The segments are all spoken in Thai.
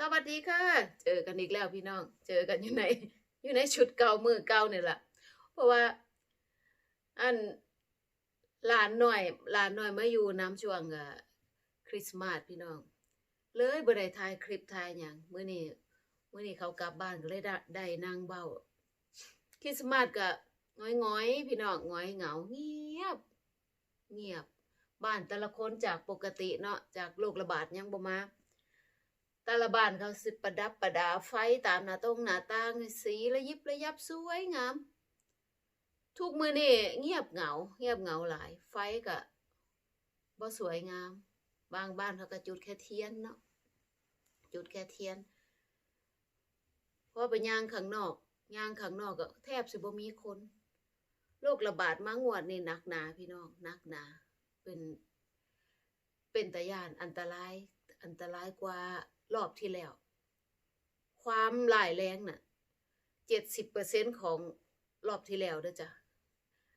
สวัสดีค่ะ เจอกันอีกแล้วพี่น้อง เจอกันอยู่ในอยู่ในชุดเก่ามือเก่าเนี่ยแหละเพราะว่า อันหลานหน่อยหลานหน่อยมาอยู่น้ำช่วงอะคริสต์มาสพี่น้อง เลยบ่ได้ถ่ายคลิปถ่ายหยังเมื้อนี้เมื้อนี้เขากลับบ้านก็เลยได้ไดนั่งเบ้าคริสต์มาสก็ง้อยๆพี่น้องง้อยเหงาเงียบ เงียบ บ้านแต่ละคนจากปกติเนาะจากโรคระบาดยังบ่มา ต่ละบ้านเขาสิประดับประดาไฟตามหน้าตรงหน้าต่างสีระยิบระยับสวยงาม ทุกมือนี่เงียบเหงา เงียบเหงาหลาย ไฟก็บ่สวยงาม บางบ้านเขาก็จุดแค่เทียนเนาะจุดแค่เทียนเพราะไปย่างข้างนอกย่างข้างนอกก็แทบสิบ่มีคนโรคระบาดมางวดนี่หนักหนาพี่น้องหนักหนาเป็นเป็นตะยานอันตรายอันตรายกว่า รอบที่แล้ว ความหลายแรงน่ะเจ็ดสิบเปอร์เซ็นของรอบที่แล้วเด้อจ้ะ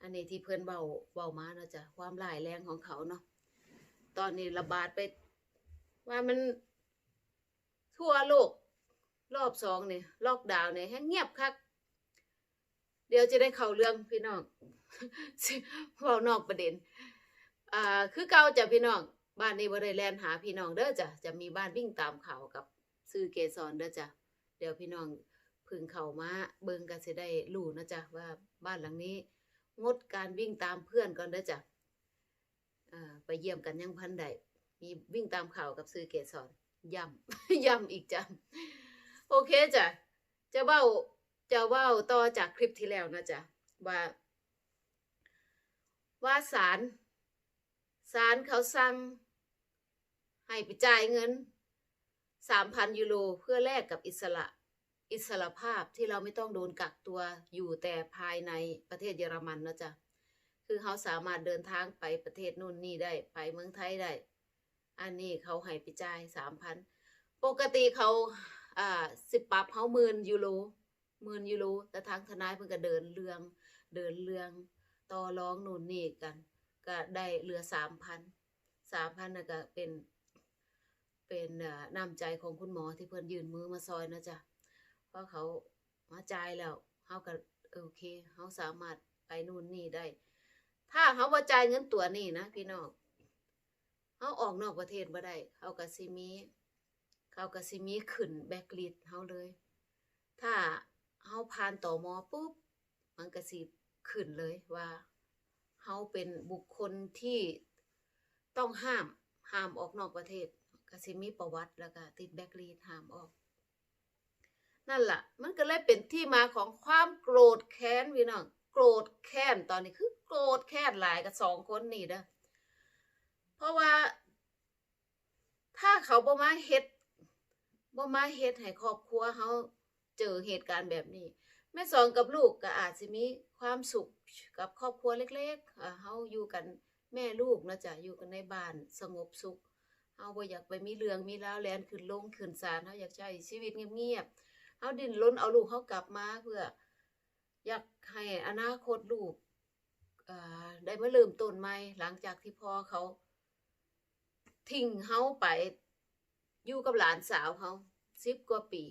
อันนี้ที่เพิ่นเบาเบามาเนาะจ้ะความหลายแรงของเขาเนาะตอนนี้ระบาดไป ว่ามันทั่วโลก รอบสองเนี่ยล็อกดาวน์เนี่ยให้เงียบคักเดี๋ยวจะได้เข้าเรื่องพี่น้องเว้านอกประเด็น อ่า คือเก่าจ้ะพี่น้อง บ้านนี้บ่ได้แลนหาพี่น้องเด้อจ้ะจะมีบ้านวิ่งตามเขากับซื้อเกสรเด้อจ้ะเดี๋ยวพี่น้องพึ่งเขามาเบิ่งกันสิได้รู้นะจ้ะว่าบ้านหลังนี้ งดการวิ่งตามเพื่อนก่อนเด้อจ้ะไปเยี่ยมกันยังพันใดมีวิ่งตามเขากับซื้อเกสรย้ำย้ำอีกจ้ะโอเคจ้ะจะเว้าจะเว้าต่อจากคลิปที่แล้วนะจ๊ะว่า ว่าศาลศาลเขาสั่ง ให้ไปจ่ายเงินสามพันยูโรเพื่อแลกกับอิสระอิสระภาพที่เราไม่ต้องโดนกักตัวอยู่แต่ภายในประเทศเยอรมันนะจ๊ะคือเขาสามารถเดินทางไปประเทศนู่นนี่ได้ไปเมืองไทยได้ อันนี้เขาให้ไปจ่ายสามพันปกติเขาอ่าสิบปรับเขาหมื่นยูโรหมื่นยูโรแต่ทางทนายเพิ่นก็เดินเรื่องเดินเรื่องต่อรองนู่นนี่กัน ก็ได้เหลือสามพันสามพันนะก็เป็น เป็นน้ำใจของคุณหมอที่เพิ่นยื่นมือมาซอยนะจ๊ะเพราะเขามาจ่ายแล้วเฮาก็โอเคเฮาสามารถไปนู่นนี่ได้ ถ้าเฮาบ่จ่ายเงินตัวนี้นะพี่น้องเฮาออกนอกประเทศบ่ได้เขาก็สิมีเขาก็สิมีขึ้นแบ็คลิสต์เฮาเลย ถ้าเฮาผ่านต่อมอปุ๊บมันก็สิขึ้นเลยว่าเฮาเป็นบุคคลที่ต้องห้ามห้ามออกนอกประเทศ ก็สิมีประวัติแล้วก็ติดแบ็คลิสต์ห้ามออก นั่นล่ะ มันก็เลยเป็นที่มาของความโกรธแค้นพี่น้องโกรธแค้นตอนนี้คือ โกรธแค้นหลายกับสองคนนี่เด้อเพราะว่า ถ้าเขาบ่มาเฮ็ดบ่มาเฮ็ดให้ครอบครัวเขาเจอเหตุการณ์แบบนี้แม่สองกับลูกก็อาจสิมีความสุขกับครอบครัวเล็กๆเฮาอยู่กันแม่ลูกนะจ๊ะอยู่กันในบ้านสงบสุข เฮาบ่อยากไปมีเรื่องมีราวแลนขึ้นลงขึ้นศาลเฮาอยากใช้ชีวิตเงียบๆเฮาดิ้นรนเอาลูกเฮากลับมาเพื่อ อยากให้อนาคตลูกได้มาเริ่มต้นใหม่หลังจากที่พ่อเขา ทิ้งเฮาไปอยู่กับหลานสาวเขาสิบกว่าปี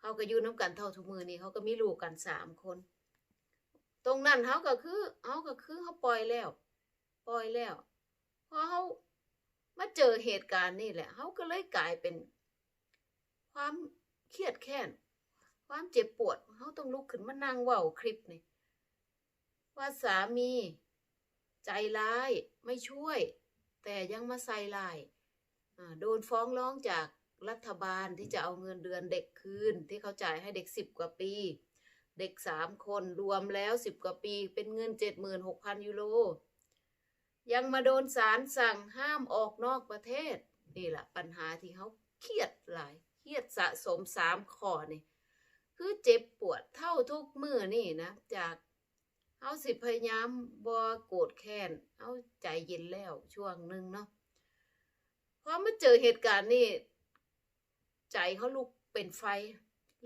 เขาก็อยู่น้ำกันเท่าทุกมือนี่เขาก็มีลูกกันสามคน ตรงนั้นเขาก็คือเขาก็คือเขาปล่อยแล้ว ปล่อยแล้วพอเขา มาเจอเหตุการณ์นี่แหละเขาก็เลยกลายเป็น ความเครียดแค้นความเจ็บปวดเขาต้องลุกขึ้นมานั่งว้าคลิปนี่ว่าสามี ใจร้ายไม่ช่วย แต่ยังมาใส่ลายโดนฟ้องร้องจากรัฐบาลที่จะเอาเงินเดือนเด็กคืน ที่เขาจ่ายให้เด็กสิบกว่าปี เด็กสามคนรวมแล้วสิบกว่าปี เป็นเงินเจ็ดหมื่นหกพันยูโร ยังมาโดนศาลสั่งห้ามออกนอกประเทศ นี่แหละปัญหาที่เขาเครียดหลายเครียดสะสมสามข้อนี่คือเจ็บปวดเท่าทุกมือนี่นะ จากเอาสิพยายามบ่โกรธแค้นเอาใจเย็นแล้วช่วงหนึ่งเนาะพอมาเจอเหตุการณ์นี่ใจเขาลุกเป็นไฟ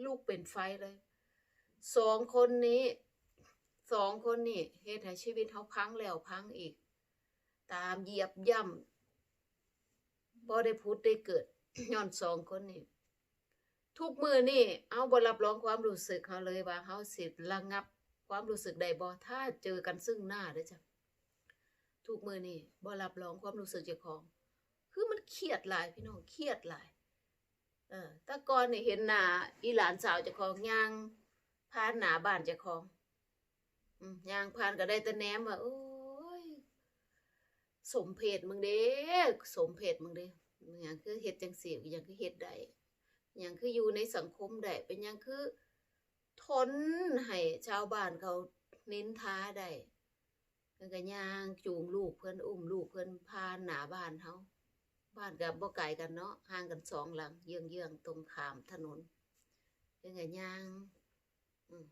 ลูกเป็นไฟเลยสองคนนี้สองคนนี่เหตุให้ชีวิตเขาพังแล้วพังอีก ตามเหยียบย่ำบ่ได้พุดได้เกิดย้อนสองคนนี่ทุกมือนี่เอาบ่รับรองความรู้สึกเขาเลยว่าเขาสิระงับความรู้สึกใดบ่ถ้าเจอกันซึ่งหน้าเด้อจ้ะทุกมือนี่บ่รับรองความรู้สึกเจ้าของ คือมันเครียดหลายพี่น้องเครียดหลายเออต่ก่อนนี่เห็นหน้าอีหลานสาวเจ้าของย่างผ่านหน้าบ้านเจ้าของอย่างผ่านก็ได้แต่แนมว่าโอ้ สมเพศมึงเด้สมเพศมึงเด้มึงหยังคือเฮ็ดจังซี่อหยังคือเฮ็ดได้อหยังคืออยู่ในสังคมได้เป็นหยังคือทนให้ชาวบ้านเขาเน้นท้าได้เพิ่นก็ย่างจูงลูกเพิ่อนอุ้มลูกเพิ่อนผ่านหน้าบ้านเฮาบ้านก็บ่ไกลกันเนาะห่างกันสองหลัง เยื้องๆตรงขามถนนเพิ่นก็ย่างอืม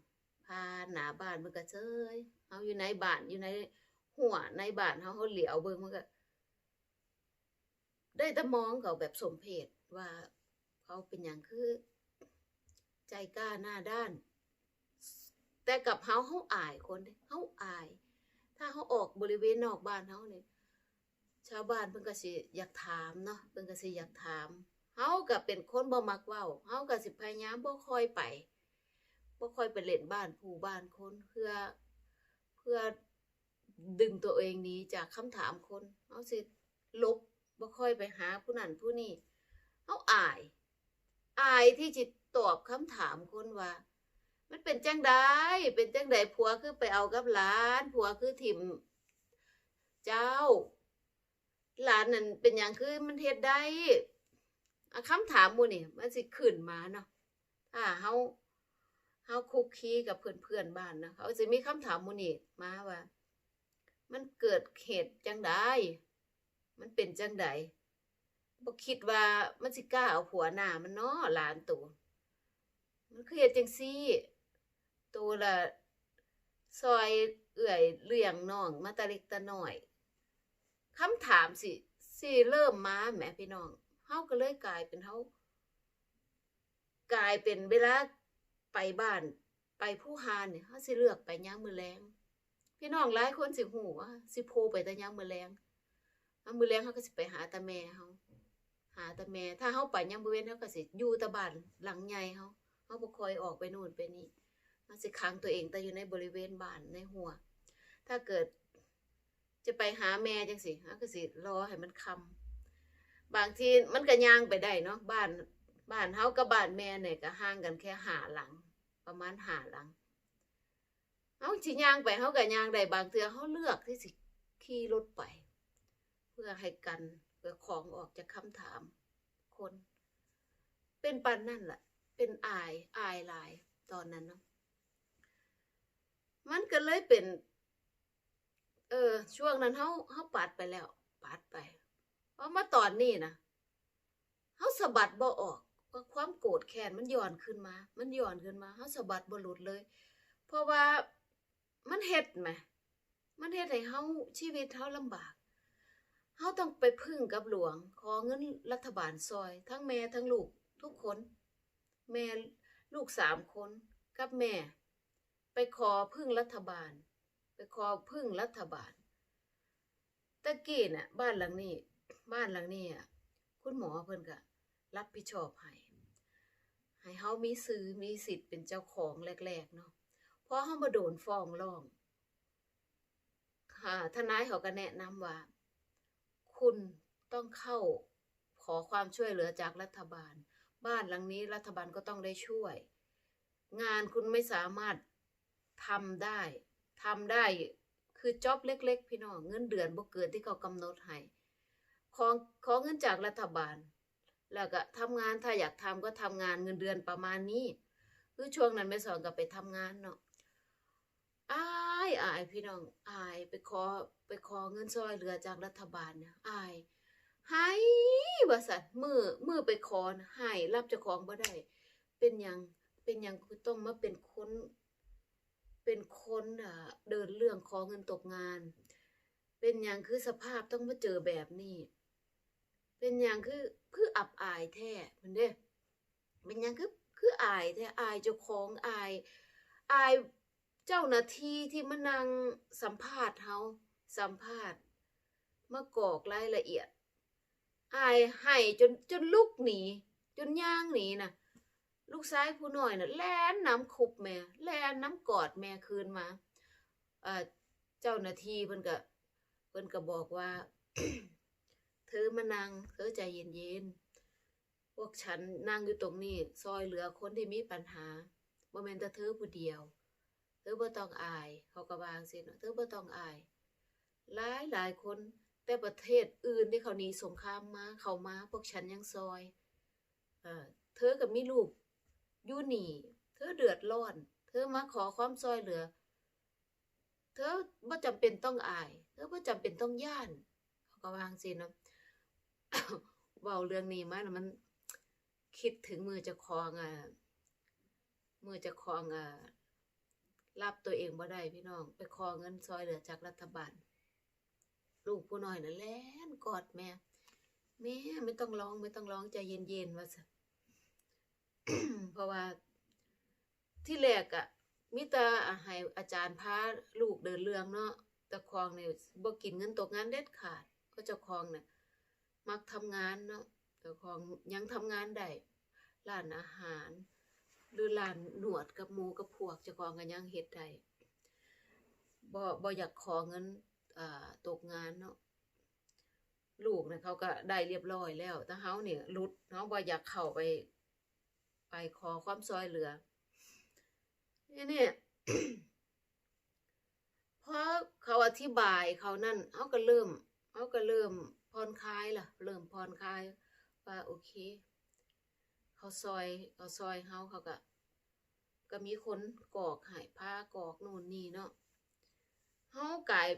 ผ่านหน้าบ้านมันก็เชยเฮาอยู่ในบ้านอยู่ใน หัวในบ้านเขาเขาเหลียวเบิ่งมันก็ ได้แต่มองเขาแบบสมเพศว่าเขาเป็นอย่างคือ ใจกล้าหน้าด้าน แต่กับเขาเขาอายคนเขาอาย ถ้าเขาออกบริเวณนอกบ้านเขาเนี่ยชาวบ้านเพิ่นก็สิอยากถามเนาะเพิ่นก็สิอยากถามเขาก็เป็นคนบ่มักเว้าเขาก็สิพยายามบ่คอยไปบ่คอยไปเล่นบ้านผู้บ้านคนเพื่อเพื่อ ดึงตัวเองหนี้จากคำถามคนเอาสิลบบ่ค่อยไปหาผู้นั้นผู้นี้เอาอาย อายที่จิตตอบคำถามคนว่า มันเป็นจังไดเป็นจังไดผัวคือไปเอากับหลานผัวคือถิ่มเจ้า หลานนั่นเป็นอย่างคือมันเฮ็ดได้คำถามมูนี่มันสิขึ้นมาเนาะถ้าเฮาเฮาคุกคีกับเพื่อนๆบ้านนะเขาสิมีคำถามมูนี่มาว่า มันเกิดเหตุจังใดมันเป็นจังใดบ่คิดว่ามันสิกล้าเอาผัวหน้ามันเนาะหลานตัว มันคือเฮ็ดจังซี่ ตัวละซอยเอื่อยเลี้ยงน้องมาตะเล็กตะน้อยคำถามสิสิเริ่มมาแหมพี่น้องเฮาก็เลยกลายเป็นเฮากลายเป็นเวลาไปบ้านไปผู้หานเนี่ยเฮาสิเลือกไปย่ามมื้อแลง พี่น้องหลายคนสิหูว่าสิโพไปแต่ยามมือแลงมือแลงเขาก็สิไปหาตาแม่เฮาหาตาแม่ ถ้าเฮาไปยามมื้อเว้นเฮาก็สิอยู่ตะบ้านหลังใหญ่เฮาเฮาบ่ค่อยออกไปนู่นไปนี่เฮาสิขังตัวเองแต่อยู่ในบริเวณบ้านในหัว ถ้าเกิดจะไปหาแม่จังซี่เฮาก็สิรอให้มันค่ำบางทีมันก็ย่างไปได้เนาะบ้านบ้านเฮากับบ้านแม่เนี่ยก็ห่างกันแค่หาหลัง ประมาณหาหลัง เอาสิย่างไปเขาก็ย่างได้บางเทือเขาเลือกที่สิขี่รถไป เพื่อให้กันเพื่อของออกจากคำถามคน เป็นปันนั่นแหละเป็นอายอายลายตอนนั้นเนาะมันก็เลยเป็น เออ ช่วงนั้นเขาเขาปัดไปแล้วปัดไป เพราะมาตอนนี้นะเขาสะบัดบ่ออกเพราความโกรธแค้นมันย้อนขึ้นมา มันย้อนขึ้นมาเขาสะบัดบ่หลุดเลย เพราะว่า มันเฮ็ดไหมมันเฮ็ดให้เฮาชีวิตเฮาลำบากเฮาต้องไปพึ่งกับหลวง ขอเงินรัฐบาลซอย ทั้งแม่ทั้งลูกทุกคน แม่ลูกสามคนกับแม่ ไปขอพึ่งรัฐบาล ไปขอพึ่งรัฐบาลตะกี้น่ะบ้านหลังนี้ บ้านหลังนี้อะคุณหมอเพิ่นก็รับผิดชอบให้ให้เฮามีซื้อมีสิทธิ์เป็นเจ้าของแรกๆเนาะ พอเขามาโดนฟ้องร้อง ค่ะ ทนายเขาก็แนะนำว่า คุณต้องเข้าขอความช่วยเหลือจากรัฐบาล บ้านหลังนี้รัฐบาลก็ต้องได้ช่วย งานคุณไม่สามารถทำได้ทำได้คือจ็อบเล็ก ๆ พี่น้องเงินเดือนบ่เกินที่เขากำหนดให้ขอขอเงินจากรัฐบาล แล้วก็ทำงานถ้าอยากทำก็ทำงานเงินเดือนประมาณนี้ คือช่วงนั้นไม่สอนก็ไปทำงานเนาะ อายพี่น้องอายไปขอไปขอเงินซอยเหลือจากรัฐบาลเนี่ยอายให้ว่าสัตว์มือมือไปขอนะให้รับเจ้าของบ่ได้ เป็นยังเป็นยังคือต้องมาเป็นคนเป็นคนอะเดินเรื่องขอเงินตกงาน เป็นหยังคือสภาพต้องมาเจอแบบนี้ เป็นหยังคือคืออับอายแท้มันเด้เป็นหยังคือคืออายแท้อายเจ้าของอายอาย เจ้าหน้าที่ที่มานั่งสัมภาษณ์เฮาสัมภาษณ์มากอกรายละเอียด อายให้จนจนลุกหนี จนย่างหนีน่ะ ลูกชายผู้น้อยน่ะแล่นน้ำคุบแม่แล่นน้ำกอดแม่คืนมาเอ่อเจ้าหน้าที่เพิ่นก็เพิ่นก็บอกว่า เธอมานั่งเธอใจเย็นๆพวกฉันนั่งอยู่ตรงนี้ ซอยเหลือคนที่มีปัญหาบ่แม่นแต่เธอผู้เดียว ธอบ่ต้องอาย เขาก็วางซี้เนาะเธอบ่ต้องอาย หลายหลายคนแต่ประเทศอื่นที่เขาหนีสงครามมา เขามาพวกฉันยังซอยเออเธอก็มีลูกอยู่นีเธอเดือดร้อน เธอมาขอความซอยเหลือ เธอบ่จำเป็นต้องอาย เธอบ่จำเป็นต้องย่าน เขาก็วางซี้เนาะเว้าเรื่องนี้มาแล้วมันคิดถึงมือจ้าของอะมือจ้าของอะ รับตัวเองบ่ได้พี่น้อง ไปขอเงินซอยเหลือจากรัฐบาล ลูกผู้น้อยน่ะแล่นกอดแม่แม่ไม่ต้องร้องไม่ต้องร้องใจเย็นๆว่าซะเพราะว่าที่แรกอะมีแต่ให้อาจารย์พาลูกเดินเรื่องเนาะเจ้าของเนี่ยบ่กินเงินตกงานเด็ดขาดเพราะเจ้าของเนี่ยมักทำงานเนาะเจ้าของยังทำงานได้ร้านอาหาร หรือร้านนวดกับหมูกับพวกจ้าของก็ยังเฮ็ดได้บ่บ่อยากขอเงินอ่าตกงานเนาะลูกเนี่ยเขาก็ได้เรียบร้อยแล้วแต่เฮาเนี่ยหลุดเฮาะบ่อยากเข้าไป ไปขอความช่วยเหลือนี่เนี่ยพอเขาอธิบายเขานั่นเฮาก็เริ่มเฮาก็เริ่มผ่อนคลายล่ะ เริ่มผ่อนคลายว่าโอเค เขาซอยเขาซอยเฮาเขาก็ก็มีคนกอกให้ผ้ากอกนู่นนี่เนาะเฮากลาย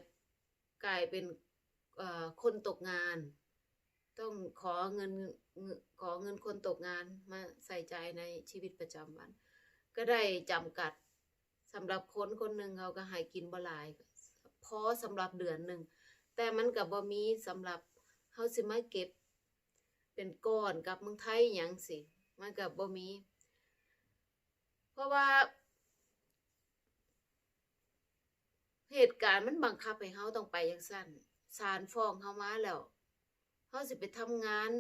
กลายเป็นคนตกงาน ต้องขอเงินขอเงินคนตกงานมาใส่ใจในชีวิตประจำวัน ก็ได้จำกัดสำหรับคนคนหนึ่งเขาก็ให้กินบ่หลายพอสำหรับเดือนหนึ่งแต่มันก็บ่มีสำหรับเฮาสิมาเก็บเป็นก้อนกับเมืองไทยหยังสิ มันก็บ่มี เพราะว่า เหตุการณ์มันบังคับให้เฮาต้องไปจังซั่นศาลฟ้องเฮามาแล้วเฮาสิไปทำงาน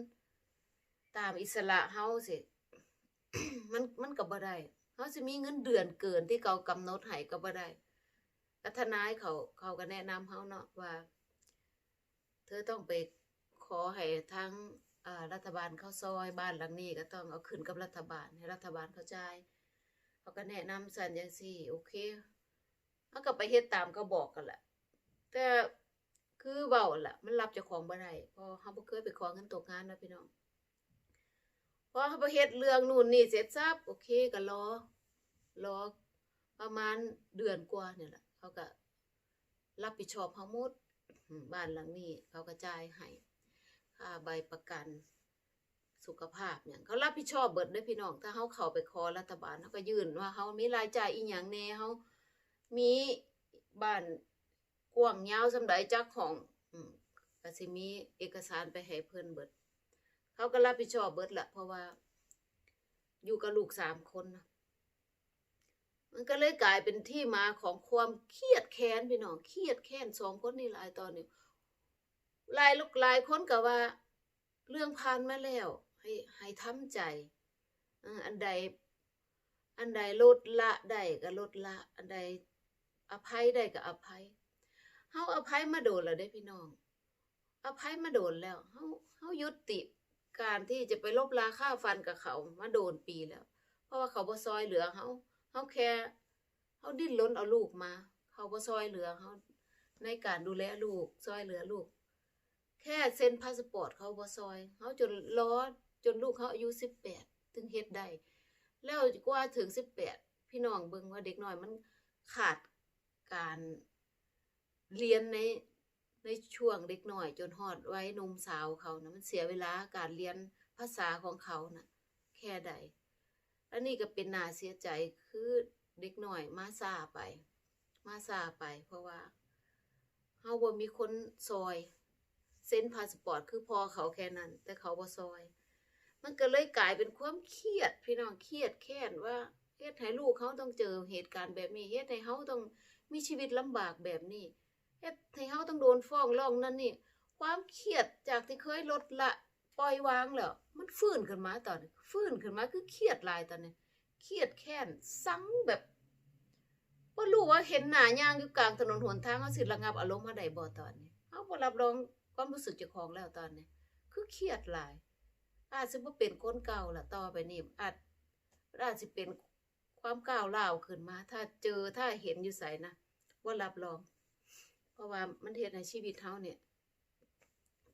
ตามอิสระเฮาสิมันมันก็บ่ได้เฮาสิมีเงินเดือนเกินที่เขากำหนดให้ก็บ่ได้แล้วทนายเขาเขาก็แนะนำเฮาเนาะว่า เธอต้องไปขอให้ทาง รัฐบาลเขาซอยบ้านหลังนี้ก็ต้องเอาขึ้นกับรัฐบาลให้รัฐบาลเขาจ่ายเขาก็แนะนำสั่นจังซี่โอเคเขาก็ไปเฮ็ดตามเขาบอกกันแหละแต่คือเว้าล่ะมันรับเจ้าของบ่ได้พราะเขาบ่เคยไปขอเงินตกงานนะพี่น้องพอเขาไปเฮ็ดเรื่องนู่นนี่เสร็จสับโอเคก็รอรอประมาณเดือนกว่าเนี่ยแหละเขาก็รับผิดชอบเฮาหมดบ้านหลังนี้เขาก็จ่ายให้ ค่าใบประกันสุขภาพเนี่ยเขารับผิดชอบเบิดด้อพี่น้อง ถ้าเฮาเข้าไปขอรัฐบาลเขาก็ยื่นว่าเฮามีรายจ่ายอีหยังแหน่เฮามีบ้านกว้างยาวสำใดจักของอืมก็สิมีเอกสารไปให้เพิ่อนเบิด เขาก็รับผิดชอบเบิดละเพราะว่า อยู่กับลูกสามคนนะมันก็เลยกลายเป็นที่มาของความเครียดแค้นพี่น้องเครียดแค้นสองคนนี่หลายตอนนี้ ลายลูกหลายคนก็ว่า เรื่องผ่านมาแล้ว ให้ให้ทำใจอันใด อันใดลดละได้ก็ลดละ อันใดอภัยได้ก็อภัยเฮาอภัยมาโดนแล้วเด้พี่น้อง อภัยมาโดนแล้วเฮาเฮายุติการที่จะไปลบลาค่าฟันกับเขามาโดนปีแล้ว เพราะว่าเขาบ่ซอยเหลือเฮาเฮาแค่เฮาดิ้นรนเอาลูกมา เขาบ่ซอยเหลือเฮาในการดูแลลูกซอยเหลือลูก แค่เซ็นพาสปอร์ตเขาบ่ซอยเฮาจนรอจนลูกเขาอายุ18ถึงเฮ็ดได้แล้วกว่าถึงสิบแปดพี่น้องเบิ่งว่าเด็กน้อยมันขาดการเรียนในในช่วงเด็กน้อยจนฮอดไว้นมสาวเขานะมันเสียเวลาการเรียนภาษาของเขานะแค่ใด และนี่ก็เป็นนาเสียใจคือเด็กน้อยมาซาไป มาซาไป เพราะว่าเฮาบ่มีคนซอย เซ็นพาสปอร์ตคือพอเขาแค่นั้น แต่เขาบ่ซอย มันก็เลยกลายเป็นความเครียด พี่น้องเครียดแค้นว่าเฮ็ดให้ลูกเขาต้องเจอเหตุการณ์แบบนี้เฮ็ดให้เขาต้องมีชีวิตลำบากแบบนี้เฮ็ดให้เขาต้องโดนฟ้องร้องนั่นนี่ ความเครียดจากที่เคยลดละปล่อยวางแล้วมันฟื้นขึ้นมาตอนนี้ฟื้นขึ้นมาคือเครียดลายตอนนี้เครียดแค้นสังแบบบ่รู้ว่าเห็นหน้าย่างอยู่กลางถนนหนทางเฮาสิระงับอารมณ์เฮาได้บ่ตอนนี้เฮาบ่รับรอง ความรู้สึกเจ้าของแล้วตอนนี้ คือเครียดหลาย อาจสิบ่เป็นคนเก่าล่ะต่อไปนี้อาจอาจสิเป็นความก้าวร้าขึ้นมา ถ้าเจอถ้าเห็นอยู่ไสนะว่ารับรอง เพราะว่ามันเฮ็ดให้ชีวิตเฮาเนี่ย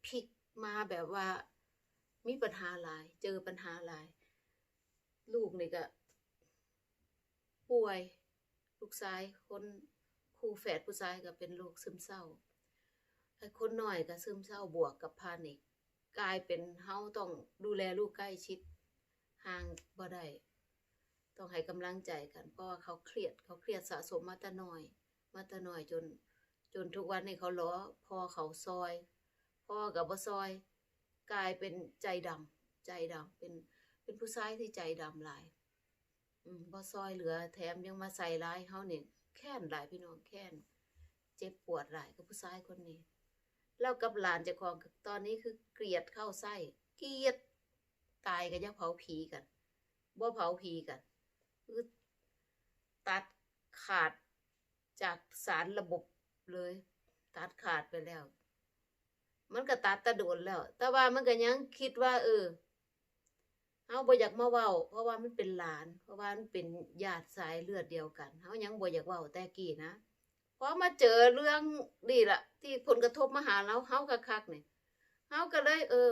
พลิกมาแบบว่ามีปัญหาหลาย เจอปัญหาหลาย ลูกนี่ก็ ป่วย ลูกชายคนคู่แฝดผู้ชายก็เป็นโรคซึมเศร้า ไอ้คนหน้อยก็ซึมเศร้าบวกกับพานิกกลายเป็นเฮาต้องดูแลลูกใกล้ชิดห่างบ่ได้ต้องให้กำลังใจกันเพราะว่าเขาเครียดเขาเครียดสะสมมาต่น้อย มาต่น้อยจน จนทุกวันนี้เขาล้อพ่อเขาซอยพ่อกับบ่ซอย กลายเป็นใจดำใจดำเป็นเป็นผู้ชายที่ใจดำหลายอืมบ่ซอยเหลือแถมยังมาใส่ร้ายเฮานี่แค้นหลายพี่น้องแค้นเจ็บปวดหลายกับผู้ชายคนนี้ แล้วกับหลานเจ้าของตอนนี้คือเกลียดเข้าไส้เกลียดตายก็ยังเผาผีกันบ่เผาผีกันคือตัดขาดจากสารระบบเลย ตัดขาดไปแล้ว มันก็ตัดตะโดนแล้ว แต่ว่ามันก็ยังคิดว่า เออเฮาบ่อยากมาเว้า เพราะว่ามันเป็นหลาน เพราะว่ามันเป็นญาติสายเลือดเดียวกันเฮายังบ่อยากเว้าแต่กี้นะ พอมาเจอเรื่องนี่ล่ะที่ผลกระทบมาหาเราเฮาคักๆนี่ยเฮาก็เลยเออ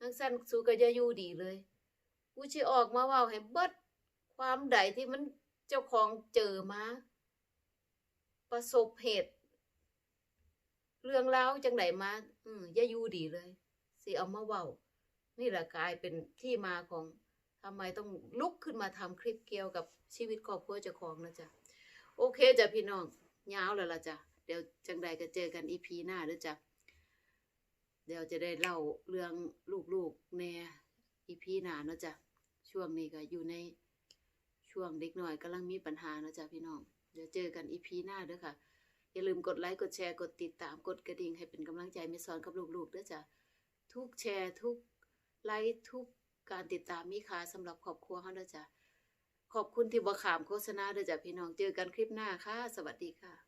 จังซั่นสูก็อย่าอยู่ดีเลยกูสิออกมาว้าให้เบิดความใดที่มันเจ้าของเจอมา ประสบเหตุ เรื่องราจังไดมา อืมอย่าอยู่ดีเลยสิเอามาเว้านี่แหละกลายเป็นที่มาของทำไมต้องลุกขึ้นมาทำคลิปเกี่ยวกับชีวิตครอบครัวเจ้าของนะจ๊ะ โอเคจ้ะพี่น้อง ยาวแล้วล่ะจ้ะเดี๋ยวจังใดก็เจอกันอีพีหน้าเด้อจ้ะเดี๋ยวจะได้เล่าเรื่องลูกๆแน่อีพีหน้าเนาะจ้ะช่วงนี้ก็อยู่ในช่วงเด็กหน่อยกำลังมีปัญหาเนาะจ้ะพี่น้องเดี๋ยวเจอกันอีพีหน้าเด้อค่ะอย่าลืมกดไลค์กดแชร์กดติดตามกดกระดิ่งให้เป็นกำลังใจไม่สอนกับลูกๆเด้อจ้ะทุกแชร์ทุกไลค์ทุกการติดตามมีค่าสำหรับครอบครัวเขาด้อจ้ะ ขอบคุณที่บอขามโฆษณาเด้อจ้ะพี่น้องเจอกันคลิปหน้าค่ะ สวัสดีค่ะ